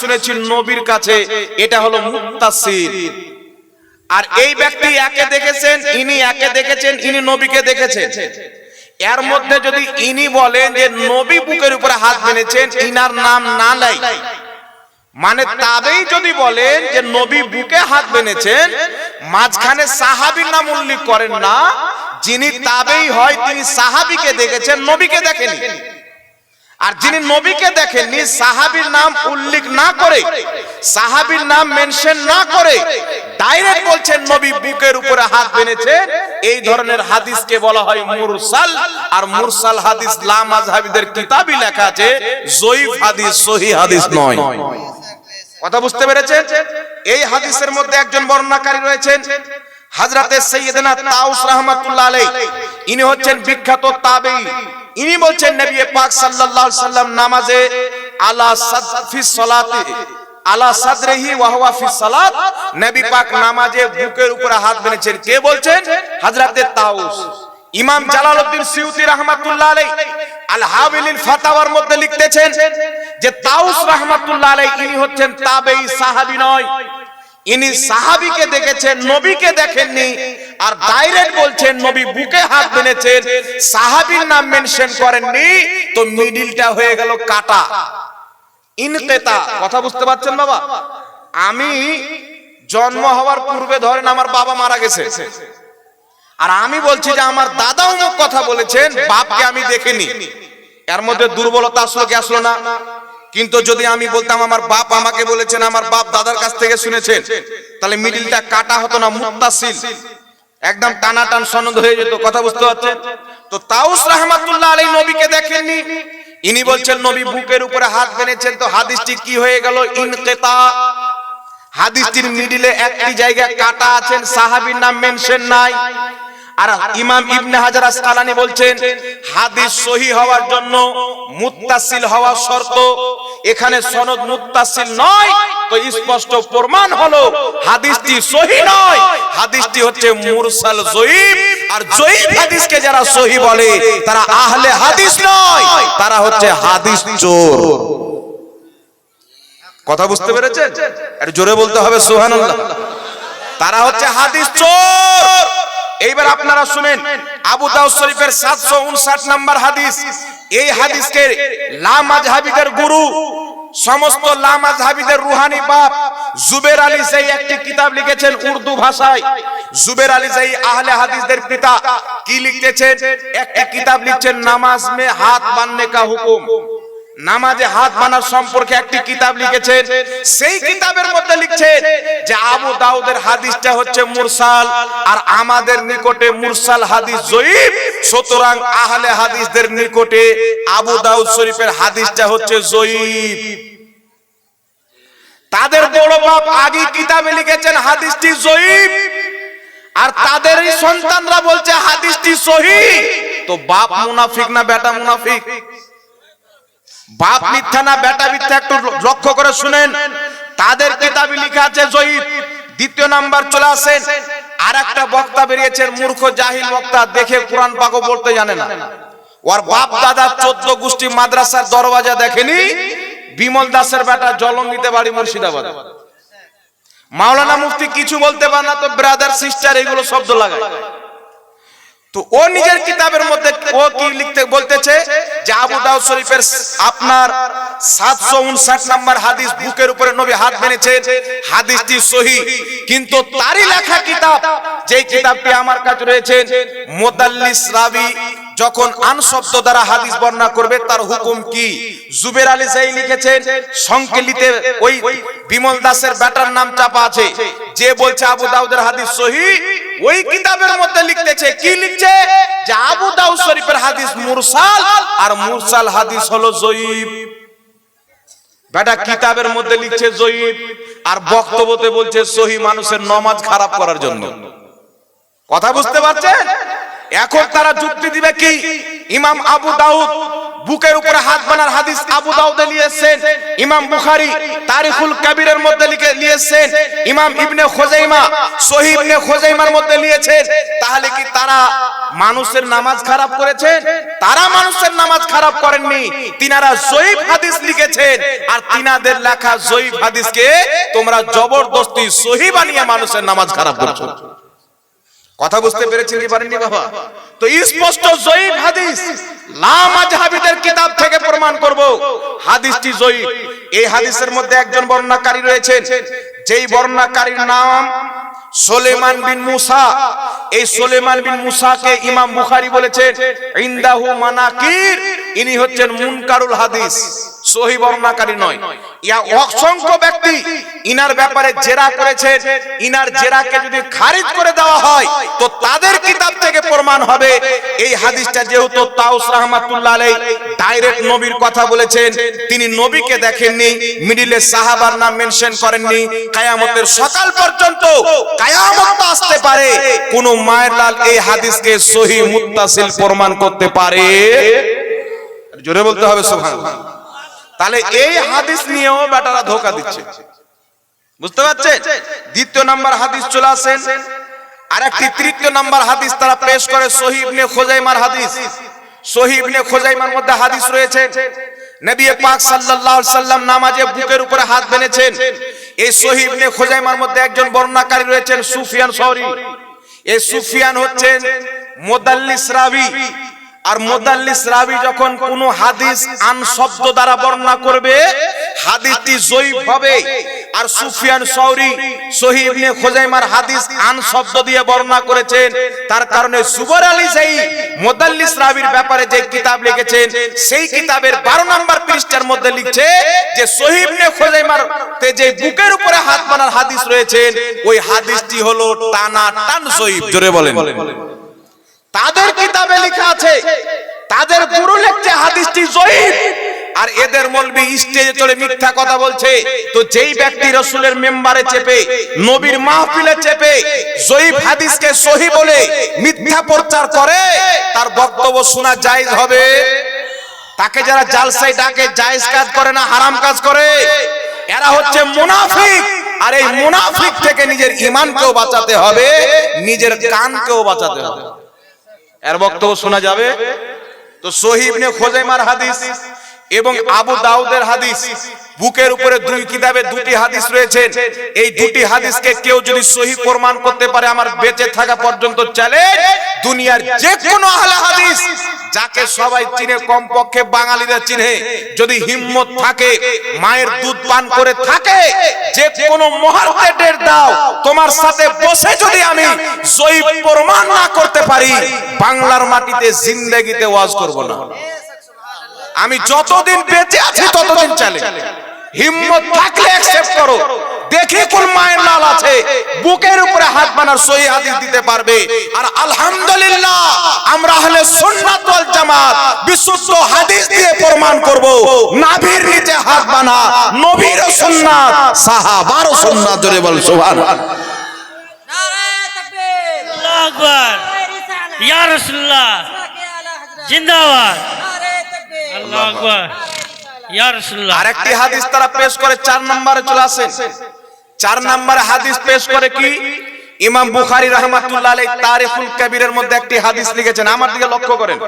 শুনেছি নবীর কাছে, এটা হলো মুত্তাসির আর এই ব্যক্তি একে দেখেছেন, ইনি একে দেখেছেন, ইনি নবীকে দেখেছেন। এর মধ্যে যদি ইনি বলেন যে নবী বুকের উপরে হাত মেনেছেন, ইনার নাম না নাই। মানে তাবেই যদি বলেন যে নবী বুকে হাত বেনেছেন মাঝখানে সাহাবীর নাম উল্লেখ করেন না, যিনি তাবেই হয়, তিনি সাহাবীকে দেখেছেন, নবীকে দেখেনি আর যিনি নবীকে দেখেননি, সাহাবীর নাম উল্লেখ না করে, সাহাবীর নাম মেনশন না করে, ডাইরেক্ট বলছেন, নবী বুকের উপরে হাত বেনেছেন এই ধরনের হাদিসকে বলা হয় মুরসাল। আর মুরসাল হাদিস লা মাযহাবিদের কিতাবই লেখা আছে, জয়ীফ হাদিস সহি হাদিস নয়। কথা বুঝতে পেরেছেন? এই হাদিসের মধ্যে একজন বর্ণনাকারী রয়েছেন হাজরাতে সৈয়দনা তাউস রহমাতুল্লাহ আলাইহি, ইনি হচ্ছেন বিখ্যাত তাবেঈ। ইনি বলছেন নবী পাক সাল্লাল্লাহু আলাইহি সাল্লাম নামাজে, আলা সাদ ফি সালাতি, আলা সাদরিহি ওয়া হুয়া ফি সালাত। নবী পাক নামাজে বুকের উপরে হাত বেঁধেছেন। কে বলছেন? হযরতে তাউস ইমাম জালালউদ্দিন সিউতি রাহমাতুল্লাহ আলাইহি আল হাবিলিল ফাতাওয়ার মধ্যে লিখতেছেন যে তাউস রাহমাতুল্লাহ আলাইহি, ইনি হচ্ছেন তাবেঈ সাহাবী নয়। ইনি সাহাবীকে দেখেছেন নবীকে দেখেননি। আর ডাইরেক্ট বলছেন নবী বুকে হাত বেঁধেছেন সাহাবীর নাম মেনশন করেননি। তো মিডিলটা হয়ে গেল কাটা। ইনকেতা কথা বুঝতে পারছেন বাবা? আমি জন্ম হওয়ার পূর্বে ধরেন আমার বাবা মারা গেছে। আর আমি বলছি যে আমার দাদা অমুক কথা বলেছেন বাপকে আমি দেখিনি। এর মধ্যে দুর্বলতা আসলো কি আসলো না? কিন্তু যদি আমি বলতাম, আমার বাপ আমাকে বলেছেন, আমার বাপ দাদার কাছ থেকে শুনেছেন, তাহলে মিডিলটা কাটা হতো না, মুত্তাসিল। একদম টানা টান সনদ হয়ে যেত, কথা বুঝতে পারছেন? তো তাউস রহমাতুল্লাহ আলী নবীকে দেখেননি? ইনি বলছেন, নবী বুকের উপরে হাত বেঁধেছেন। তো হাদিসটি কি হয়ে গেল? ইনকেতা। হাদিসটির মিডিলে একটি জায়গায় কাটা আছেন, সাহাবীর নাম মেনশন নাই। আর ইমাম ইবনে হাজার আসকালানি বলছেন, হাদিস সহি হওয়ার জন্য মুত্তাসিল হওয়া শর্ত, এখানে সনদ মুত্তাসিল নয়, তো স্পষ্ট প্রমাণ হলো হাদিসটি সহি নয়। হাদিসটি হচ্ছে মুরসাল জয়ীব, আর জয়ীব হাদিসকে যারা সহি বলে, তারা আহলে হাদিস নয়, তারা হচ্ছে হাদিস চোর। কথা বুঝতে পেরেছেন? একটু জোরে বলতে হবে, সুবহানাল্লাহ। তারা হচ্ছে হাদিস চোর। এইবার আপনারা শুনেন, আবু দাউদ শরীফের 759 নাম্বার হাদিস। এই হাদিসকে লা মাযহাবিদের গুরু, সমস্ত লা মাযহাবিদের রুহানি বাপ জুবের আলী সেই একটি কিতাব লিখেছেন উর্দু ভাষায়, জুবের আলী সেই আহলে হাদিসদের পিতা, কি লিখতেছেন একটা কিতাব লিখছেন, নামাজ মে হাত বাননে কা হুকুম। নামাজে হাত বানার সম্পর্কে একটি কিতাব লিখেছেন। সেই কিতাবের মধ্যে লিখছেন যে আবু দাউদের হাদিসটা হচ্ছে মুরসাল, আর আমাদের নিকটে মুরসাল হাদিস জয়ীব। সুতরাং আহলে হাদিসদের নিকটে আবু দাউদ শরীফের হাদিসটা হচ্ছে জয়ীব। তাদের বড় বাপ আগে কিতাবে লিখেছেন হাদিসটি জয়ীব, আর তাদেরই সন্তানরা বলছে হাদিসটি সহি। তো বাপ মুনাফিক না বেটা মুনাফিক? বাপ মিথ্যা না, বেটা মিথ্যা একটু লক্ষ্য করে শুনেন। তাদের কিতাবে লেখা আছে জয়ীব দ্বিতীয় নাম্বার চলে আসেন। আর একটা বক্তা বেরিয়েছেন, মূর্খ জাহিল বক্তা, দেখে কোরআন পাকও বলতে জানে না। ওর বাপ দাদা চোদ্দ গোষ্ঠী মাদ্রাসার দরওয়াজা দেখেনি, বিমল দাসের বেটা জলঙ্গিতে বাড়ি মুর্শিদাবাদ। মাওলানা মুফতি কিছু বলতে পারে না, তো ব্রাদার সিস্টার এগুলো শব্দ লাগায়। তো ও নিজের কিতাবের মধ্যে ও কি লিখতে বলতেছে? যে আবু দাউদ শরীফের আপনার 759 নাম্বার হাদিস বুকের উপরে নবী হাত মেনেছেন। হাদিসটি সহি, কিন্তু তারই লেখা কিতাব, যেই কিতাবটি আমার কাছে রয়েছে, মুদাল্লিস রাবি, যখন আন শব্দ দ্বারা হাদিস বর্ণনা করবে, তার হুকুম কি? জুবের আলী সাই লিখেছেন, সংকলিতে ওই বিমল দাসের ব্যাটার নাম চাপা আছে। যে বলছে আবু দাউদের হাদিস সহি ওই কিতাবের মধ্যে লিখতেছে, কি লিখছে? যে আবু দাউদ শরীফের হাদিস মুরসাল, আর মুরসাল হাদিস হলো জয়ীব। বেটা, কিতাবের মধ্যে লিখছে জয়ীব, আর বক্তব্যতে বলছে সহি মানুষের নমাজ খারাপ করার জন্য। কথা বুঝতে পারছেন? এখন তারা যুক্তি দিবে কি? ইমাম আবু দাউদ বুকের উপরে হাত বানার হাদিস আবু দাউদে নিয়েছেন, ইমাম বুখারী তারিখুল কাবিরের মধ্যে লিখে নিয়েছেন, ইমাম ইবনে খোজাইমা সহিহ ইবনে খোজাইমার মধ্যে নিয়েছেন। তাহলে কি তারা মানুষের নামাজ খারাপ করেছেন? তারা মানুষের নামাজ খারাপ করেননি। তিনারা জয়ীফ হাদিস লিখেছেন। আর তিনাদের লেখা জয়ীফ হাদিসকে তোমরা জবরদস্তি সহি বানিয়ে মানুষের নামাজ খারাপ করছ। কথা বুঝতে পেরেছেন কি পারেননি বাবা? তো স্পষ্ট জয়ীফ হাদিস লা মাযহাবিদের কিতাব থেকে প্রমাণ করব। হাদিসটি জয়ীফ এই হাদিসের মধ্যে একজন বর্ণনাকারী রয়েছেন, যেই বর্ণনাকারীর নাম সোলেমান বিন মুসা। এই সোলেমান বিন মুসাকে ইমাম বুখারী বলেছেন, ইনদাহু মানাকির। ইনি হচ্ছেন মুনকারুল হাদিস। সহি বর্ণনাকারী নয়। ইয়া অসংখ্য ব্যক্তি ইনার ব্যাপারে জেরা করেছেন। ইনার জেরাকে যদি খারিজ করে দেওয়া হয়, তো তাদের কিতাব থেকে প্রমাণ হবে। এই হাদিসটা যেহেতু তাউস রহমাতুল্লাহ আলাই ডাইরেক্ট নবীর কথা বলেছেন, তিনি নবীকে দেখেননি, মিডিলে সাহাবার নাম মেনশন করেননি। কায়ামতের সকাল পর্যন্ত কায়ামত আসতে পারে। কোন মায়ের লাল এই হাদিসকে সহি মুত্তাসিল প্রমাণ করতে পারে। জোরে বলতে হবে, সুবহানাল্লাহ। তাহলে এই হাদিস নিয়েও বেটারা ধোকা দিচ্ছে। বুঝতে পারছেন? দ্বিতীয় নাম্বার হাদিস চলে আসেন। আর একটি তৃতীয় নাম্বার হাদিস তারা পেশ করে সহিবনে খোজাইমার হাদিস। সহিবনে খোজাইমার মধ্যে হাদিস রয়েছে নবী পাক সাল্লাল্লাহু আলাইহি সাল্লাম নামাজে বুকের উপরে হাত বেঁধেছেন। এই সহিবনে খোজাইমার মধ্যে একজন বর্ণনাকারী রয়েছেন সুফিয়ান সৌরি এই সুফিয়ান হচ্ছেন মোদাল্লিস রাবি। আর মোদাল্লিস রাবি যখন কোন হাদিস আন শব্দ দ্বারা বর্ণনা করবে, হাদিসটি জয়ীফ হবে। আর সুফিয়ান সৌরি সহি ইবনে খোজাইমার হাদিস আন শব্দ দিয়ে বর্ণনা করেছেন। তার কারণে সুবর আলী সেই মোদাল্লিস রাবির ব্যাপারে যে কিতাব লিখেছেন, সেই কিতাবের 12 নম্বর পৃষ্ঠার মধ্যে লিখছে যে সহি ইবনে খোজাইমার তে যে বুকের উপরে হাত বানার হাদিস রয়েছেন, ওই হাদিসটি হলো টানা টান জয়ীফ। জোরে বলেন। তাদের কিতাবে লেখা আছে তাদের গুরু লিখছে হাদিসটি জয়ীফ আর এদের মলবি স্টেজে চলে মিথ্যা কথা বলছে। তো যেই ব্যক্তি রসুলের মেম্বারে চেপে নবীর মাহফিলে চেপে জয়ীফ হাদিসকে সহি বলে মিথ্যা প্রচার করে তার বক্তব্য শোনা জায়েজ হবে। তাকে যারা জালসাই ডাকে জায়েজ কাজ করে না হারাম কাজ করে। এরা হচ্ছে মুনাফিক। আর এই মুনাফিক থেকে নিজের ইমানকেও বাঁচাতে হবে নিজের কানকেও বাঁচাতে হবে। এর বক্তব্য শোনা যাবে? তো সহিবনে খোজাইমার হাদিস এবং আবু দাউদের হাদিস। বুকের উপরে দুই কিতাবে দুটি হাদিস রয়েছে। এই দুটি হাদিসকে কেউ যদি সহি প্রমাণ করতে পারে, আমার বেঁচে থাকা পর্যন্ত চলে দুনিয়ার যে কোনো আহলে হাদিস, যাকে সবাই চিনে, কমপক্ষে বাঙালিরা চিনে। যদি হিম্মত থাকে, মায়ের দুধ পান করে থাকে যে কোনো মহারতে ডের দাও। তোমার সাথে বসে যদি আমি সহি প্রমাণ না করতে পারি, বাংলার মাটিতে জিন্দেগিতে ওয়াজ করব না। আমি যতদিন বেঁচে আছি, ততদিন চলে হিম্মত থাকলে অ্যাকসেপ্ট করো। দেখি কোন মায়ের লাল আছে। বুকের উপরে হাত বানার সহি হাদিস দিতে পারবে। আর আলহামদুলিল্লাহ আমরা হলে সুন্নাত ওয়াল জামাত বিশুদ্ধ হাদিস দিয়ে প্রমাণ করব। নাভির নিচে হাত বানা নবীর সুন্নাত সাহাবার সুন্নাত জোরে বল সুবহানাল্লাহ নারায়ে তাকবীর। আল্লাহু আকবার। ইয়া রাসূলুল্লাহ। জিন্দাবাদ। নারায়ে তাকবীর আল্লাহু আকবার। আরেকটি হাদিস তারা পেশ করে, চার নম্বরে চলে আসেন চার নম্বরে হাদিস পেশ করে কি? ইমাম বুখারী রহমাতুল্লাহ তারিখুল কবিরের মধ্যে একটি হাদিস লিখেছেন। আমার দিকে লক্ষ্য করেন।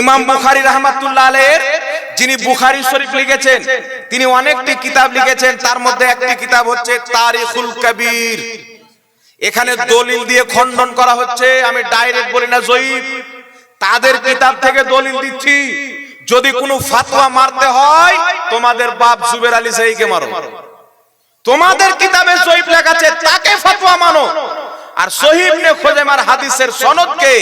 ইমাম বুখারী রহমাতুল্লাহ আলাইহির, যিনি বুখারী শরীফ লিখেছেন, তিনি অনেকটি কিতাব লিখেছেন। তার মধ্যে একটি কিতাব হচ্ছে তারিখুল কবির। এখানে দলিল দিয়ে খণ্ডন করা হচ্ছে। আমি ডাইরেক্ট বলি না, জয়ীফ। তাদের কিতাব থেকে দলিল দিচ্ছি। যদি কোনো ফাতোয়া মারতে হয়, তোমাদের বাপ জুবের আলী সাইকে মারো। তোমাদের কিতাবে জয়ীফ লেখা আছে তাকে ফাতোয়া মানো। আর সহিব নে খোজেমার হাদিসের সনদকে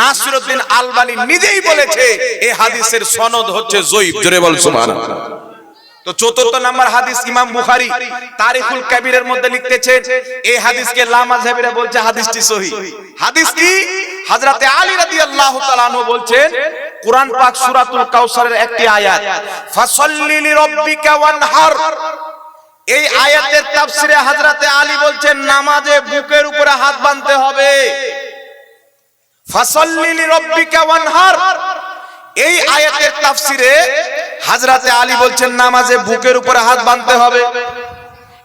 নাসিরউদ্দিন আলবানী নিজেই বলেছে এই হাদিসের সনদ হচ্ছে জয়ীফ জোরে বল, সুবহানাল্লাহ। তো চতুর্থ নাম্বার হাদিস ইমাম বুখারী তারিখুল কাবিরের মধ্যে লিখতেছেন এই হাদিসকে লা মাযহাবিরা বলছে হাদিসটি সহি। হাদিস কি হযরতে আলী রাদিয়াল্লাহু তাআলা বলছেন কোরআন পাক সূরাতুল কাউসারের একটি আয়াত ফাসাল্লি লিরাব্বিকা ওয়ানহার। এই আয়াতের তাফসিরে হযরতে আলী বলছেন নামাজে বুকের উপরে হাত বাঁধতে হবে। ফাসাল্লি লিরাব্বিকা ওয়ানহার। এই আয়াতের তাফসিরে হাজরাতে আলী বলছেন নামাজে বুকের উপরে হাত বাঁধতে হবে।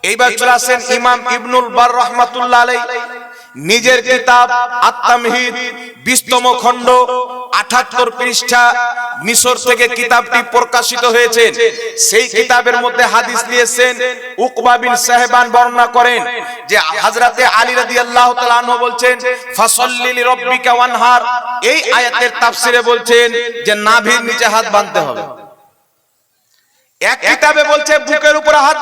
এইবার চলে আসেন ইমাম ইবনুল বার রহমাতুল্লাহ আলাই নিজের কিতাব আত্মামহিদ বিশতম খণ্ড, আঠাত্তর পৃষ্ঠা মিশর থেকে কিতাবটি প্রকাশিত হয়েছে। সেই কিতাবের মধ্যে হাদিস নিয়েছেন উকবা বিন সাহেবান বর্ণনা করেন যে হযরতে আলী রাদিয়াল্লাহু তাআলা আনহু বলছেন, ফাসাল্লি লিরাব্বিকা ওয়ানহার। এই আয়াতের তাফসিরে বলছেন যে নাভির নিচে হাত বাঁধতে হবে। এক কিতাবে বলছে, বুকের উপরে হাত